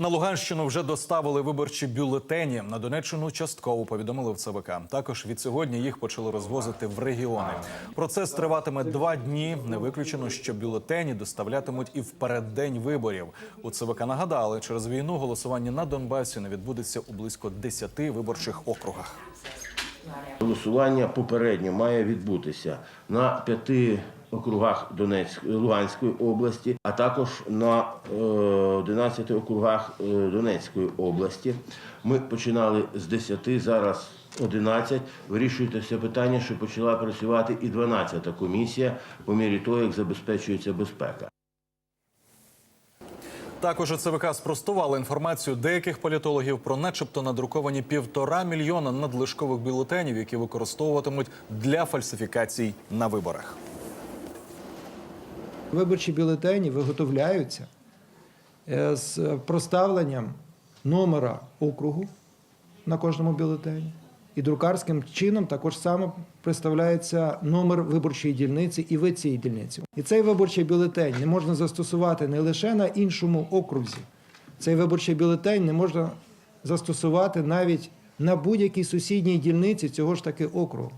На Луганщину вже доставили виборчі бюлетені. На Донеччину частково повідомили в ЦВК. Також від сьогодні їх почали розвозити в регіони. Процес триватиме два дні. Не виключено, що бюлетені доставлятимуть і в переддень виборів. У ЦВК нагадали, через війну голосування на Донбасі не відбудеться у близько 10 виборчих округах. Голосування попередньо має відбутися на п'яти округах Донецької Луганської області, а також на е, 11 округах е, Донецької області. Ми починали з 10, зараз 11. Вирішується питання, що почала працювати і 12-та комісія по мірі того, як забезпечується безпека. Також ЦВК спростували інформацію деяких політологів про, начебто, надруковані півтора мільйона надлишкових бюлетенів, які використовуватимуть для фальсифікацій на виборах. Виборчі бюлетені виготовляються е, з проставленням номера округу на кожному бюлетені. І друкарським чином також само представляється номер виборчої дільниці і вид цієї дільниці. І цей виборчий бюлетень не можна застосувати не лише на іншому окрузі. Цей виборчий бюлетень не можна застосувати навіть на будь-якій сусідній дільниці цього ж таки округу.